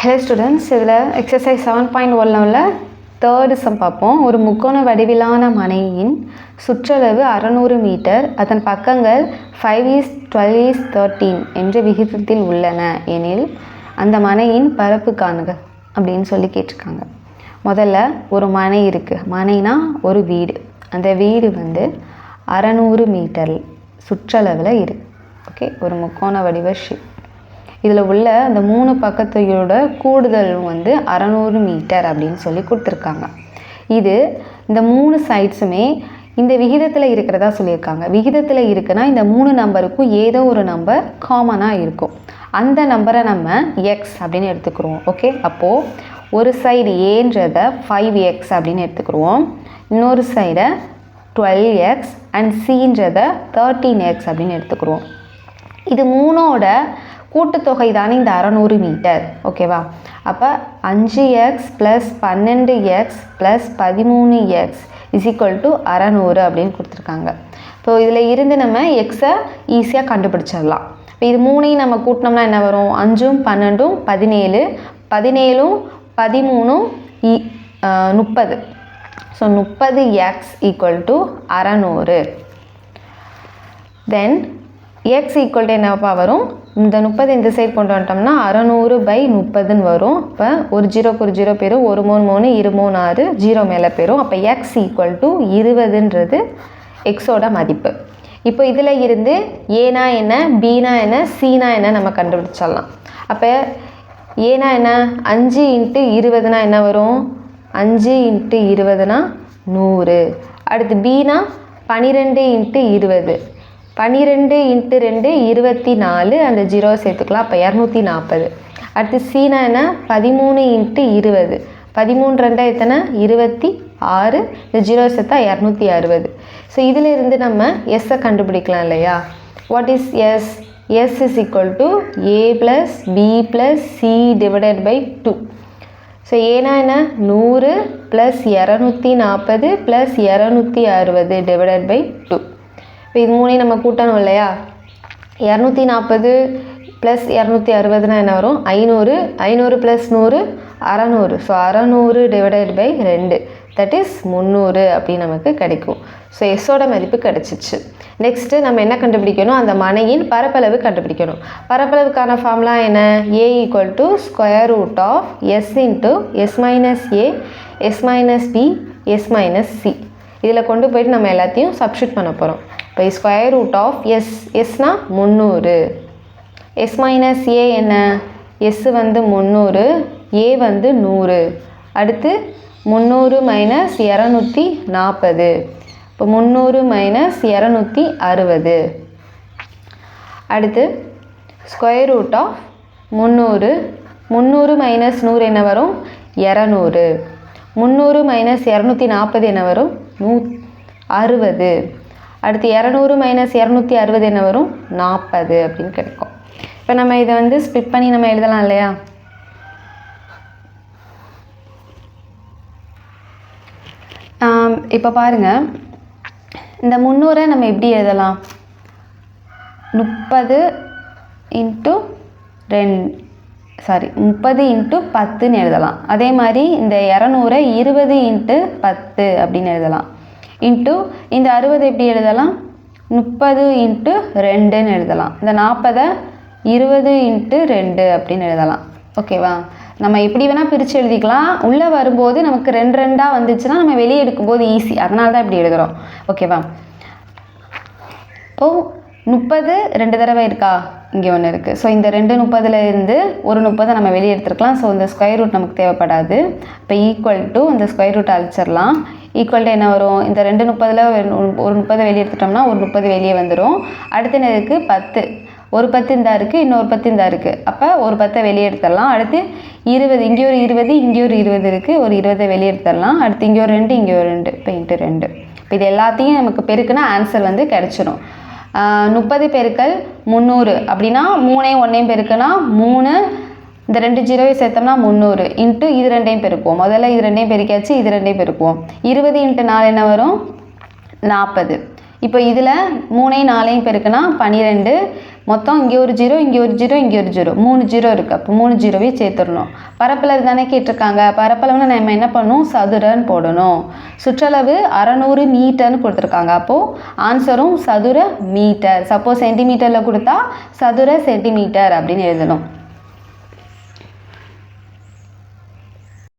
Hello students இதில் exercise seven point one உள்ள third sum பார்ப்போம். ஒரு முக்கோண வடிவிலான மனையின் சுற்றளவு அறநூறு மீட்டர். அதன் பக்கங்கள் five is twelve is thirteen என்ற விகிதத்தில் உள்ளன. எனில் அந்த மனையின் பரப்பு காணுக அப்படின்னு சொல்லி கேட்டிருக்காங்க. முதல்ல ஒரு மனை இருக்குது மனைனா ஒரு வீடு. அந்த வீடு வந்து அறநூறு மீட்டர் சுற்றளவில் இருக்குது ஓகே ஒரு முக்கோண வடிவ ஷிப் இதில் உள்ள அந்த மூணு பக்கத்தையோட கூடுதல் வந்து அறநூறு மீட்டர் அப்படின்னு சொல்லி கொடுத்துருக்காங்க. இது இந்த மூணு சைட்ஸுமே இந்த விகிதத்தில் இருக்கிறதா சொல்லியிருக்காங்க. விகிதத்தில் இருக்குன்னா இந்த மூணு நம்பருக்கும் ஏதோ ஒரு நம்பர் காமனாக இருக்கும். அந்த நம்பரை நம்ம எக்ஸ் அப்படின்னு எடுத்துக்கிறோம் ஓகே அப்போது ஒரு சைடு ஏன்றதை ஃபைவ் எக்ஸ் அப்படின்னு எடுத்துக்கிறோம் இன்னொரு சைடை டுவெல் எக்ஸ் அண்ட் சின்றதை தேர்ட்டீன் எக்ஸ் அப்படின்னு எடுத்துக்கிறோம் இது மூணோட கூட்டுத்தொகை தானே இந்த அறநூறு மீட்டர். ஓகேவா அப்போ அஞ்சு எக்ஸ் ப்ளஸ் பன்னெண்டு எக்ஸ் ப்ளஸ் பதிமூணு எக்ஸ் இஸ் ஈக்குவல் டு அறநூறு அப்படின்னு கொடுத்துருக்காங்க. ஸோ இதில் இருந்து நம்ம எக்ஸை ஈஸியாக கண்டுபிடிச்சிடலாம். இப்போ இது மூணையும் நம்ம கூட்டினோம்னா என்ன வரும்? அஞ்சும் பன்னெண்டும் பதினேழு. பதினேழும் பதிமூணும் இ முப்பது. ஸோ முப்பது எக்ஸ் ஈக்குவல் டு அறநூறு. தென் எக்ஸ் ஈக்குவல் டு என்னப்பா வரும்? இந்த முப்பது இந்த சைடு கொண்டு வந்துட்டோம்னா அறநூறு பை முப்பதுன்னு வரும். இப்போ ஒரு ஜீரோக்கு ஒரு ஜீரோ பேரும் ஒரு மூணு மூணு இரு மூணு ஆறு ஜீரோ மேலே பேரும். அப்போ எக்ஸ் ஈக்குவல் டு இருபதுன்றது எக்ஸோட மதிப்பு. இப்போ இதில் இருந்து ஏனா என்ன பீனா என்ன சீனா என்ன நம்ம கண்டுபிடிச்சிடலாம். அப்போ ஏனா என்ன அஞ்சு இன்ட்டு இருபதுனா என்ன வரும்? அஞ்சு இன்ட்டு இருபதுனா நூறு. அடுத்து பீனா பனிரெண்டு இன்ட்டு இருபது. பன்னிரெண்டு இன்ட்டு ரெண்டு இருபத்தி நாலு அந்த ஜீரோ சேர்த்துக்கலாம். அப்போ இரநூத்தி நாற்பது அடுத்து சீனா என்ன? பதிமூணு இன்ட்டு இருபது. பதிமூணு ரெண்டா எத்தனை? இருபத்தி ஆறு. இந்த ஜீரோ சேர்த்தா இரநூத்தி அறுபது. ஸோ இதிலிருந்து நம்ம எஸ்ஸை கண்டுபிடிக்கலாம் இல்லையா? What is S S is equal to A plus B plus C divided by two so ஏன்னா என்ன? நூறு ப்ளஸ் இரநூத்தி நாற்பது ப்ளஸ் இரநூத்தி அறுபது டிவைடட் பை டூ இப்போ இது மூணையும் நம்ம கூட்டணும் இல்லையா? இரநூத்தி நாற்பது ப்ளஸ் இரநூத்தி அறுபதுனா என்ன வரும்? ஐநூறு ஐநூறு ப்ளஸ் நூறு அறநூறு. ஸோ அறநூறு டிவைடட் பை ரெண்டு. தட் இஸ் முந்நூறு அப்படின்னு நமக்கு கிடைக்கும். ஸோ எஸ்ஸோட மதிப்பு கிடச்சிச்சு. நெக்ஸ்ட்டு நம்ம என்ன கண்டுபிடிக்கணும்? அந்த மனையின் பரப்பளவு கண்டுபிடிக்கணும். பரப்பளவுக்கான ஃபார்ம்லாம் என்ன? A equal to square root of S into S minus A S minus B S minus C இதில் கொண்டு போயிட்டு நம்ம எல்லாத்தையும் சப்ஷூட் பண்ண போகிறோம் இப்போ ஸ்கொயர் ரூட் ஆஃப் எஸ் எஸ்னால் முந்நூறு. எஸ் மைனஸ் ஏ என்ன? எஸ் வந்து முந்நூறு ஏ வந்து நூறு. அடுத்து முந்நூறு மைனஸ் இரநூத்தி நாற்பது. இப்போ முந்நூறு மைனஸ் இரநூத்தி அறுபது. அடுத்து ஸ்கொயர் ரூட் ஆஃப் முந்நூறு. முந்நூறு மைனஸ் நூறு என்ன வரும்? இரநூறு. முந்நூறு மைனஸ் இரநூத்தி நாற்பது என்ன வரும்? நூ அறுபது. அடுத்து இரநூறு மைனஸ் இரநூத்தி அறுபது என்ன வரும்? நாற்பது அப்படின்னு கிடைக்கும் இப்போ நம்ம இதை வந்து ஸ்பிட் பண்ணி நம்ம எழுதலாம் இல்லையா? இப்போ பாருங்கள் இந்த முந்நூறை நம்ம எப்படி எழுதலாம்? முப்பது இன்ட்டு ரெண் சாரி முப்பது இன்ட்டு பத்துன்னு எழுதலாம். அதே மாதிரி இந்த இரநூறை இருபது இன்ட்டு பத்து அப்படின்னு எழுதலாம். இன்ட்டு இந்த அறுபது எப்படி எழுதலாம்? முப்பது இன்ட்டு ரெண்டுன்னு எழுதலாம். இந்த நாற்பதை இருபது இன்ட்டு ரெண்டு அப்படின்னு எழுதலாம். ஓகேவா நம்ம எப்படி வேணால் பிரித்து எழுதிக்கலாம். உள்ளே வரும்போது நமக்கு ரெண்டு ரெண்டாக வந்துச்சுன்னா நம்ம வெளியே எடுக்கும்போது ஈஸி அதனால தான் இப்படி எழுதுகிறோம் ஓகேவா இப்போது முப்பது ரெண்டு தடவை இருக்கா? இங்கே ஒன்று இருக்குது ஸோ இந்த ரெண்டு முப்பதில் இருந்து ஒரு முப்பதை நம்ம வெளியே எடுத்துருக்கலாம். ஸோ இந்த ஸ்கொயர் ரூட் நமக்கு தேவைப்படாது. இப்போ ஈக்குவல் டு இந்த ஸ்கொயர் ரூட் அழிச்சிடலாம். ஈக்குவல் டு என்ன வரும்? இந்த ரெண்டு முப்பதில் ஒரு முப்பதை வெளியே எடுத்துட்டோம்னா ஒரு முப்பது வெளியே வந்துடும் அடுத்து என்ன இருக்குது பத்து. ஒரு பத்து இந்தா இருக்குது இன்னொரு பத்து இந்தா இருக்குது அப்போ ஒரு பத்தை வெளியே எடுத்துடலாம். அடுத்து இருபது. இங்கே ஒரு இருபது இங்கே ஒரு இருபது இருக்குது ஒரு இருபதை வெளியே எடுத்துடலாம். அடுத்து இங்கே ஒரு ரெண்டு இங்கே ஒரு ரெண்டு. இப்போ இன்ட்டு ரெண்டு. இப்போ இது எல்லாத்தையும் நமக்கு பெருக்குன்னா ஆன்சர் வந்து கிடச்சிடும் முப்பது பெருக்கள் முந்நூறு. அப்படின்னா மூணையும் ஒன்றையும் பெருக்குனா மூணு. இந்த ரெண்டு ஜீரோவை சேர்த்தோம்னா முந்நூறு. இன்ட்டு இது ரெண்டையும் பெருக்குவோம். முதல்ல இது ரெண்டையும் பெருக்கியாச்சு இது ரெண்டையும் பெருக்குவோம். இருபது இன்ட்டு நாலு என்ன வரும்? நாற்பது இப்போ இதில் மூணையும் நாலையும் பெருக்குனா பன்னிரெண்டு மொத்தம் இங்கே ஒரு ஜீரோ இங்கே ஒரு ஜீரோ இங்கே ஒரு ஜீரோ. மூணு ஜீரோ இருக்குது அப்போ மூணு ஜீரோவே சேர்த்துடணும். பரப்பளவு தானே கேட்டிருக்காங்க. பரப்பளவுன்னு நம்ம என்ன பண்ணணும்? சதுரன்னு போடணும். சுற்றளவு அறநூறு மீட்டர்னு கொடுத்துருக்காங்க. அப்போது ஆன்சரும் சதுர மீட்டர். சப்போஸ் சென்டிமீட்டரில் கொடுத்தா சதுர சென்டிமீட்டர் அப்படின்னு எழுதணும்.